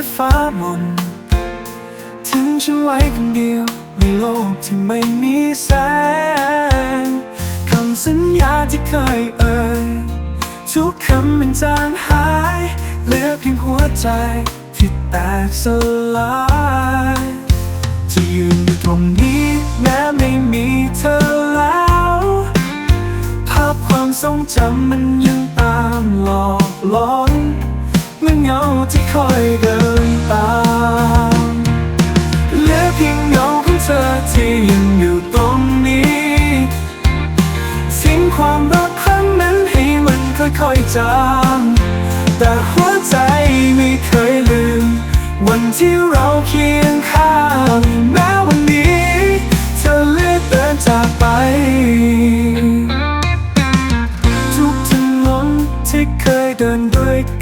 ที่ฟ้ามนทิ้งฉันไว้คนเดียวในโลกที่ไม่มีแสงคำสัญญาที่เคยเอ่ยทุกคำมันจางหาย เหลือเพียงหัวใจที่แตกสลาย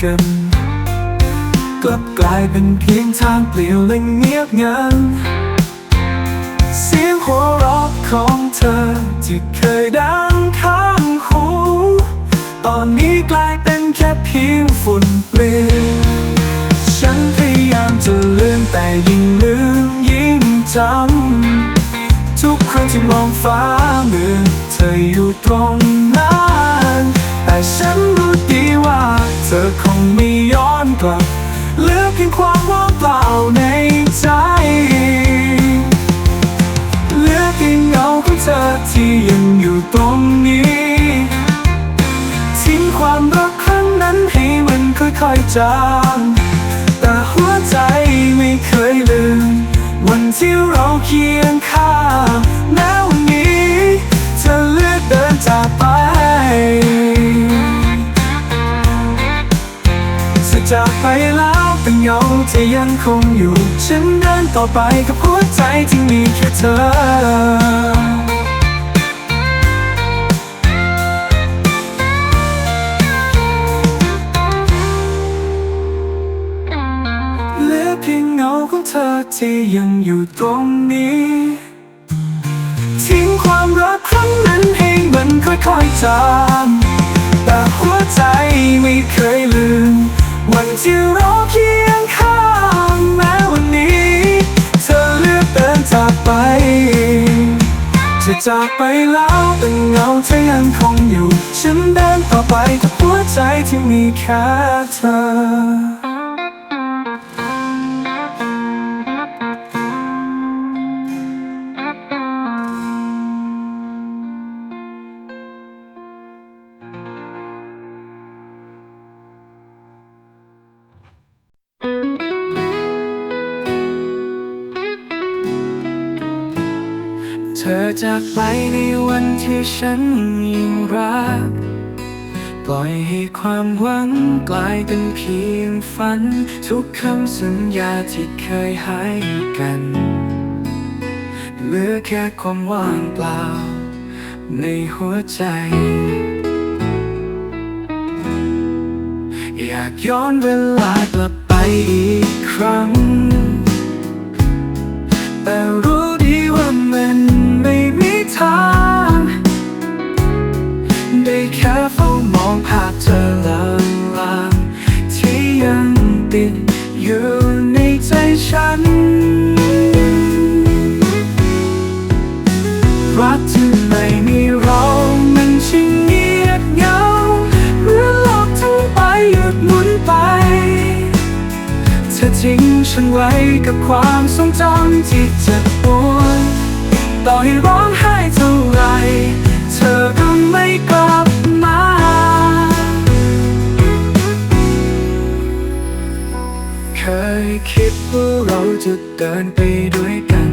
กัน กลับกลายเป็นเพียงทางเปลี่ยวและเงียบงัน เสียงหัวเราะของเธอที่เคยดังข้างหู ตอนนี้กลายเป็นแค่เพียงฝุ่นเปลี่ยวฉันพยายามจะลืมแต่ยิ่งลืมยิ่งจำทุกครั้งที่มองฟ้าเมื่อเธออยู่ตรงนั้น ฉันรู้ดีว่า เธอคงไม่ย้อนกลับเหลือเพียงความว่างเปล่าในใจเหลือเพียงเงาของเธอที่ยังอยู่ตรงนี้ทิ้งความรักครั้งนั้นให้มันค่อยๆจางแต่หัวใจไม่เคยลืม วันที่เราเคียงข้างแม้วัน ไปแล้วแต่เงาที่ยังคงอยู่ ฉันเดินต่อไปกับหัวใจที่มีแค่เธอเลือเพียงเงาของเธอที่ยังอยู่ตรงนี้ ทิ้งความรักครั้งนั้นให้มันค่อยๆจางแต่หัวใจไม่เคยลืม วันที่เราเคียงข้างแม้วันนี้ เธอเลือกเดินจากไป จะจากไปแล้วแต่เงาเธอยังคงอยู่ ฉันเดินต่อไปกับหัวใจที่มีแค่เธอ อจากไปในวันที่ฉันยิ่งรัก ปล่อยให้ความหวังกลายเป็นเพียงฝัน ทุกคำสัญญาที่เคยให้กันเหลือแค่ความว่างเปล่า ในหัวใจ อยากย้อนเวลากลับไปอีกครั้ง แต่รู้ ธอทิ้งฉันไว้กับความทรงจำที่เจ็บปวดต่อให้ร้องไห้เท่าไร เธอก็ไม่กลับมา เคยคิดว่าเราจะเดินไปด้วยกัน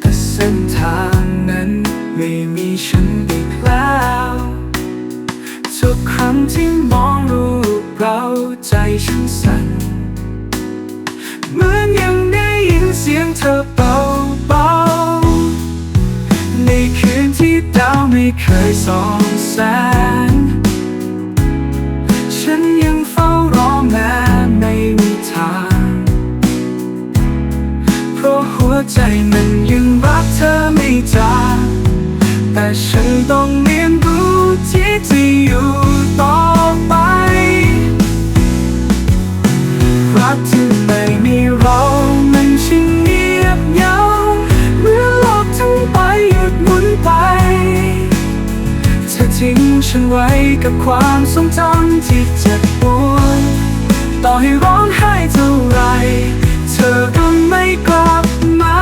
แต่เส้นทางนั้นไม่มีฉันอีกแล้ว ทุกครั้งที่มองรูปเราใจฉ สียงเธอเบาๆในคืนที่ดาวไม่เคยส่องแสง ฉันยังเฝ้ารอแม้ไม่มีทาง เพราะหัวใจมันยังรักเธอไม่จางแต่ฉันต้อง กับความทรงจำที่เจ็บปวดต่อให้ร้องไห้เท่าไร เธอก็ไม่กลับมา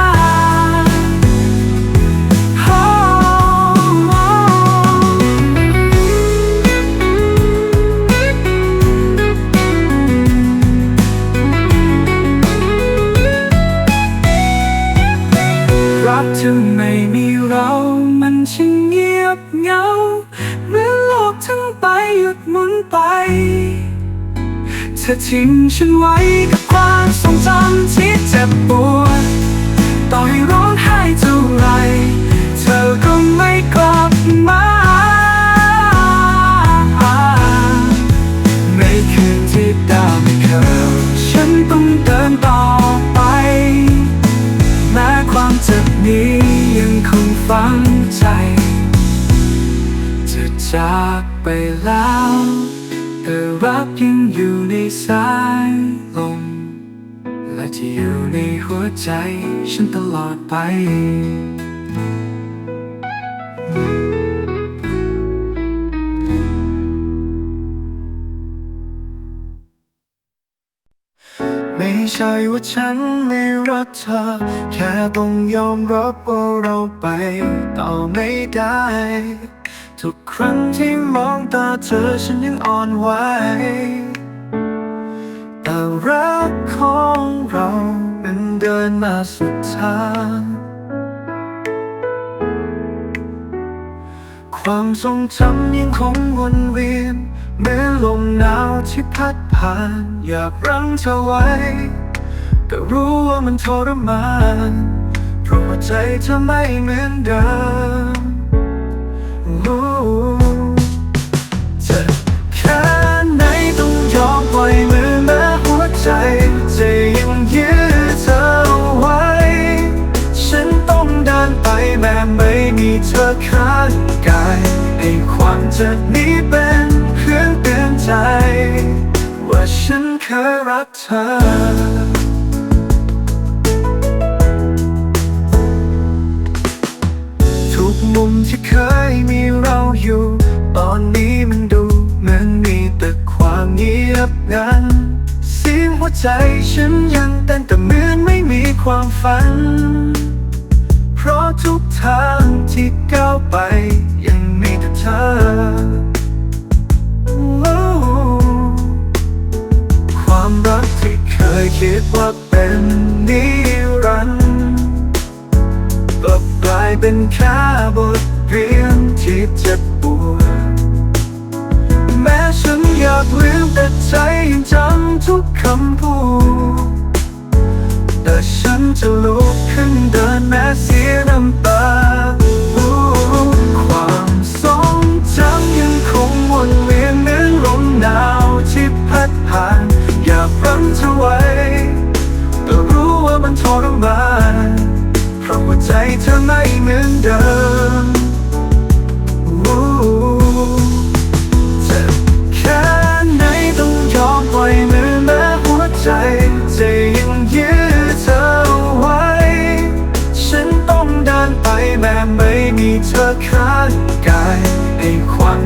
รักถึงไม่มีเรา มันช่างเงียบเหงา ทั้งไปหยุดหมุนไป เธอทิ้งฉันไว้กับความทรงจำที่เจ็บปวดต่อให้ร้องไห้เท่าไร เธอก็ไม่กลับมา ไปแล้ว แต่รักยังอยู่ในสายลมและที่อยู่ในหัวใจฉันตลอดไปไม่ใช่ว่าฉันไม่รักเธอ แค่ต้องยอมรับว่าเราไปต่อไม่ได้ ทุกครั้งที่มองตาเธอฉันยังอ่อนไหวแต่รักของเรามันเดินมาสุดทางความทรงจำยังคงวนเวียนเหมื่อนลมหนาวที่พัดผ่าน อยากรั้งเธอไว้แต่รู้ว่ามันทรมาน เพราะใจเธอไม่เหมือนเดิม ความเจ็บนี้เป็นเครื่องเตือนใจ ว่าฉันเคยรักเธอทุกมุมที่เคยมีเราอยู่ ตอนนี้มันดูเหมือนมีแต่ความเงียบงัน เสียงหัวใจฉันยังเต้นแต่เหมือนไม่มีความฝัน เพราะทุกทางที่ก้าวไปยังมีแต่เธอ คิดว่าเป็นนิรันดร์กลับกลายเป็นแค่บทเรียน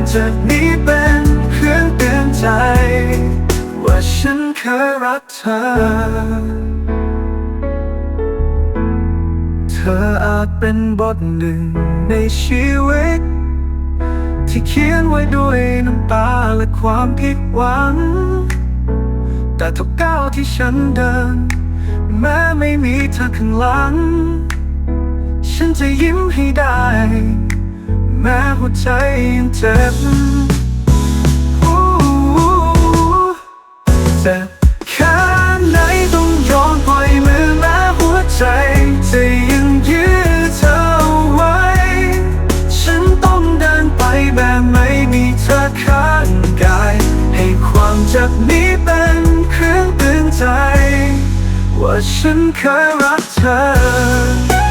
ความเจ็บนี้เป็นเครื่องเตือนใจ ว่าฉันเคยรักเธอ เธออาจเป็นบทหนึ่งในชีวิต ที่เขียนไว้ด้วยน้ำตาและความผิดหวัง แต่ทุกก้าวที่ฉันเดิน แม้ไม่มีเธอข้างหลัง ฉันจะยิ้มให้ได้ แม้หัวใจยังเจ็บอู้เจ็บแค่ไหนต้องยอมปล่อยมือแม้หัวใจจะยังยื้อเธอไว้ ฉันต้องเดินไปแบบไม่มีเธอข้างกาย ให้ความเจ็บนี้เป็นเครื่องเตือนใจ ว่าฉันเคยรักเธอ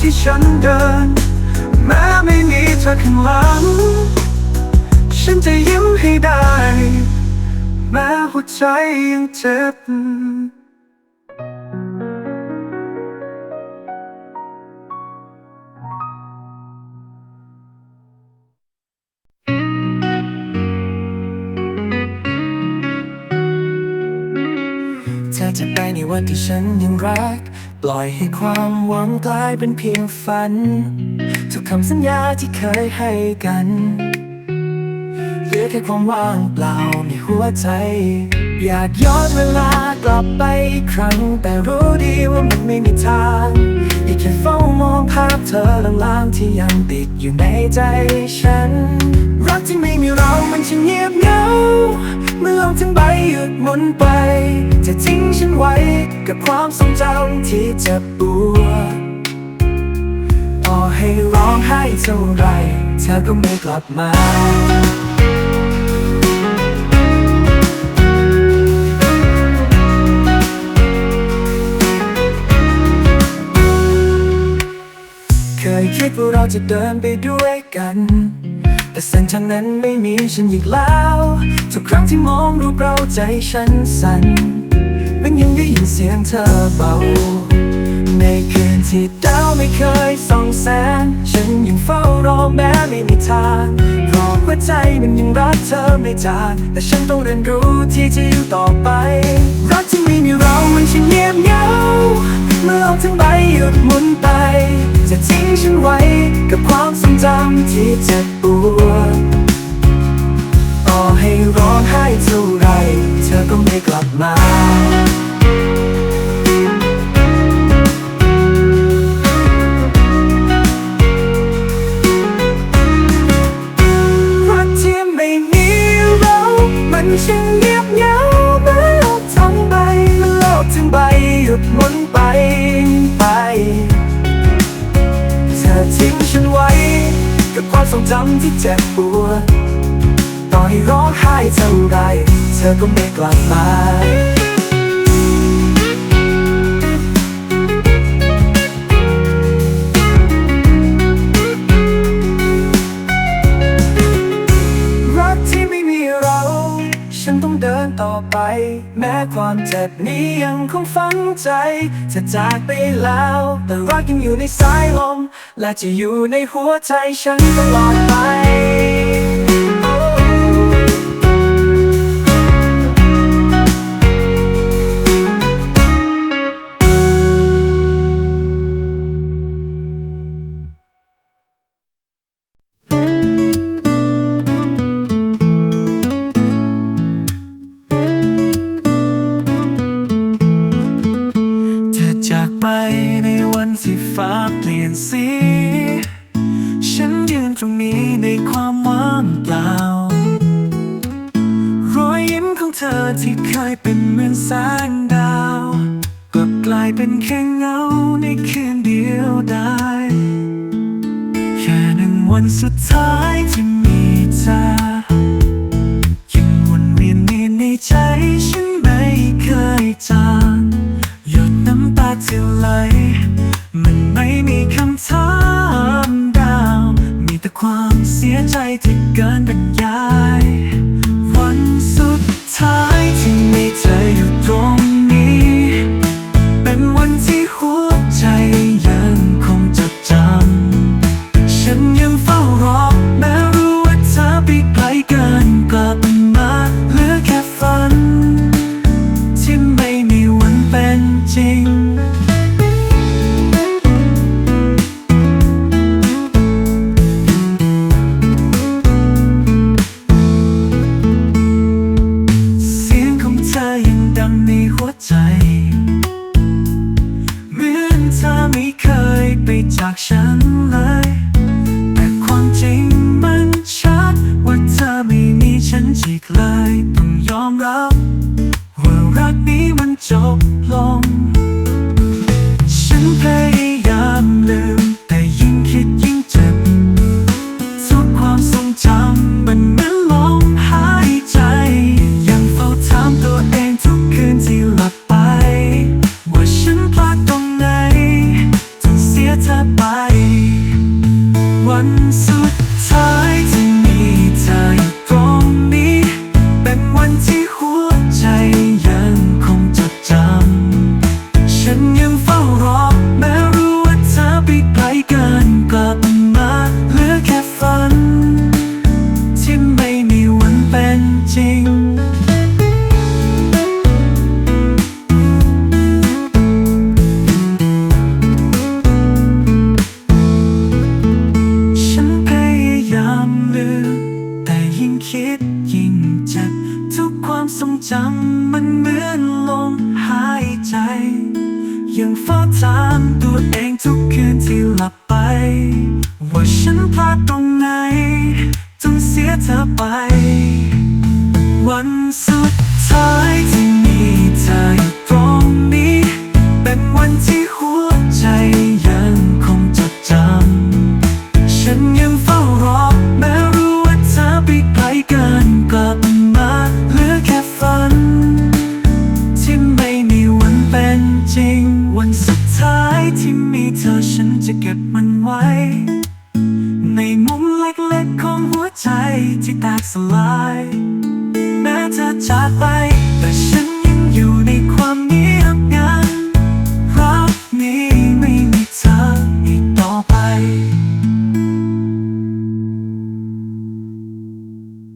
ที่ฉันเดิน แม้ไม่มีเธอข้างหลัง ฉันจะยิ้มให้ได้ แม้หัวใจยังเจ็บเธอจะไปในวันที่ฉันยังรัก ปล่อยให้ความหวังกลายเป็นเพียงฝัน ทุกคำสัญญาที่เคยให้กันเหลือแค่ความว่างเปล่าในหัวใจ อยากย้อนเวลากลับไปอีกครั้ง แต่รู้ดีว่ามันไม่มีทางอยากแค่เฝ้ามองภาพเธอลางๆที่ยังติดอยู่ในใจฉัน รักที่ไม่มีเรามันช่างเงียบเหงา เมื่อลกทั้งใบหยุดหมุนไป จะทิ้งฉันไว้กับความทรงจำที่เจ็บปวดต่อให้ร้องไห้เท่าไร เธอก็ไม่กลับมาเคยคิดว่าเราจะเดินไปด้วยกัน แต่เส้นทางนั้นไม่มีฉันอีกแล้ว ทุกครั้งที่มองรูปเราใจฉันสั่นมันยังได้ยินเสียงเธอเบา ในคืนที่ดาวไม่เคยส่องแสง ฉันยังเฝ้ารอแม้ไม่มีทางเพราะหัวใจมันยังรักเธอไม่จางแต่ฉันต้องเรียนรู้ที่จะอยู่ต่อไป รักที่ไม่มีเรามันช่างเงียบเหงาเมื่อโลกทั้งใบหยุดหมุนไป จะทิ้งฉันไว้กับความทรงจำที่เจ็บปวดต่อให้ร้องไห้เท่าไร เธอก็ไม่กลับมา อก็ไม่กลับมารักที่ไม่มีเราฉันต้องเดินต่อไป แม้ความเจ็บนี้ยังคงฝังใจ จะจากไปแล้ว แต่รักยังอยู่ในสายลม และจะอยู่ในหัวใจฉันตลอดไปายเป็นแค่เงาในคืนเดียวได้แค่หนึ่งวันสุดท้ายที่มีเธอยังวนเวียนในใจฉันไม่เคยจางหยดน้ำตาที่ไหลมันไม่มีคำถามดาว มีแต่ความเสียใจที่เกินบรรยาย จากฉันันสุดท้าย จำมันเหมือนลมหายใจ ยังฟ้าถามตัวเองทุก